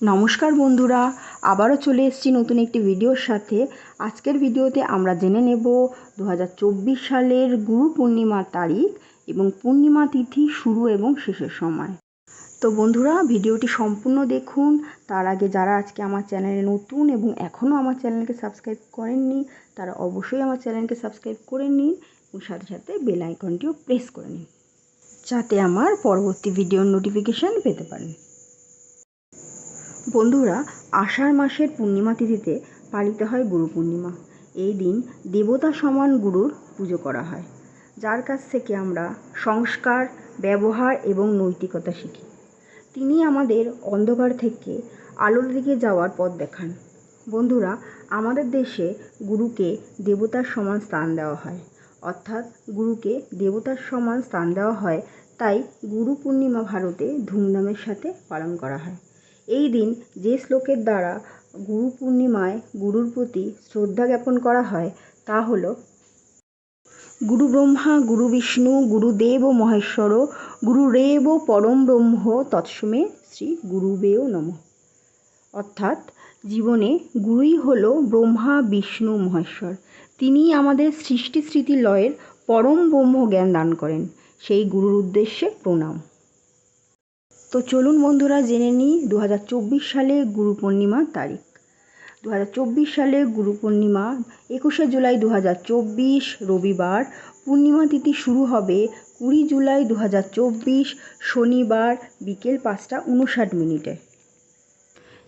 নমস্কার বন্ধুরা, আবারও চলে এসেছি নতুন একটি ভিডিওর সাথে। আজকের ভিডিওতে আমরা জেনে নেব দু হাজার চব্বিশ সালের গুরু পূর্ণিমার তারিখ এবং পূর্ণিমা তিথি শুরু এবং শেষের সময়। তো বন্ধুরা, ভিডিওটি সম্পূর্ণ দেখুন। তার আগে যারা আজকে আমার চ্যানেলে নতুন এবং এখনও আমার চ্যানেলকে সাবস্ক্রাইব করেননি, তারা অবশ্যই আমার চ্যানেলকে সাবস্ক্রাইব করে নিন এবং সাথে সাথে বেল আইকনটিও প্রেস করে নিন, যাতে আমার পরবর্তী ভিডিওর নোটিফিকেশান পেতে পারেন। বন্ধুরা, আষাঢ় মাসের পূর্ণিমা তিথিতে পালিত হয় গুরু পূর্ণিমা। এই দিন দেবতা সমান গুরুর পুজো করা হয়। যার কাছ থেকে আমরা সংস্কার, ব্যবহার এবং নৈতিকতা শিখি। তিনি আমাদের অন্ধকার থেকে আলোর দিকে যাওয়ার পথ দেখান। বন্ধুরা, আমাদের দেশে গুরুকে দেবতার সমান স্থান দেওয়া হয়। অর্থাৎ গুরুকে দেবতার সমান স্থান দেওয়া হয়, তাই গুরু পূর্ণিমা ভারতে ধুমধামের সাথে পালন করা হয়। এই দিন যে শ্লোকের দ্বারা গুরু পূর্ণিমায় গুরুর প্রতি শ্রদ্ধা জ্ঞাপন করা হয়, তা হল, গুরু ব্রহ্মা, গুরু বিষ্ণু গুরুদেব মহেশ্বর, গুরু গুরুরেব পরম ব্রহ্ম, তৎসমে শ্রী গুরুবেও নম। অর্থাৎ জীবনে গুরুই হল ব্রহ্মা, বিষ্ণু, মহেশ্বর। তিনি আমাদের সৃষ্টি স্মৃতি লয়ের পরম ব্রহ্ম জ্ঞান দান করেন। সেই গুরুর উদ্দেশ্যে প্রণাম। তো চলুন বন্ধুরা জেনে নিই দু হাজার চব্বিশ সালে গুরু পূর্ণিমার তারিখ। দু হাজার চব্বিশ সালে গুরু পূর্ণিমা একুশে জুলাই দু হাজার চব্বিশ, রবিবার। পূর্ণিমা তিথি শুরু হবে কুড়ি জুলাই দু হাজার চব্বিশ, শনিবার বিকেল পাঁচটা উনষাট মিনিটে।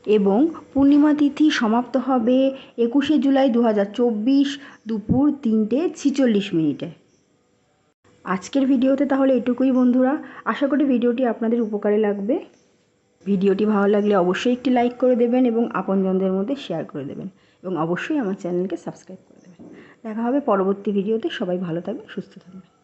এবং পূর্ণিমা তিথি সমাপ্ত হবে একুশে জুলাই দু হাজার চব্বিশ দুপুর তিনটে ছিচল্লিশ মিনিটে। আজকের ভিডিওতে তাহলে এটুকুই বন্ধুরা। আশা করি ভিডিওটি আপনাদের উপকারে লাগবে। ভিডিওটি ভালো লাগলে অবশ্যই একটি লাইক করে দেবেন এবং আপনজনদের মধ্যে শেয়ার করে দেবেন এবং অবশ্যই আমার চ্যানেলকে সাবস্ক্রাইব করে দেবেন। দেখা হবে পরবর্তী ভিডিওতে। সবাই ভালো থাকবে সুস্থ থাকবেন।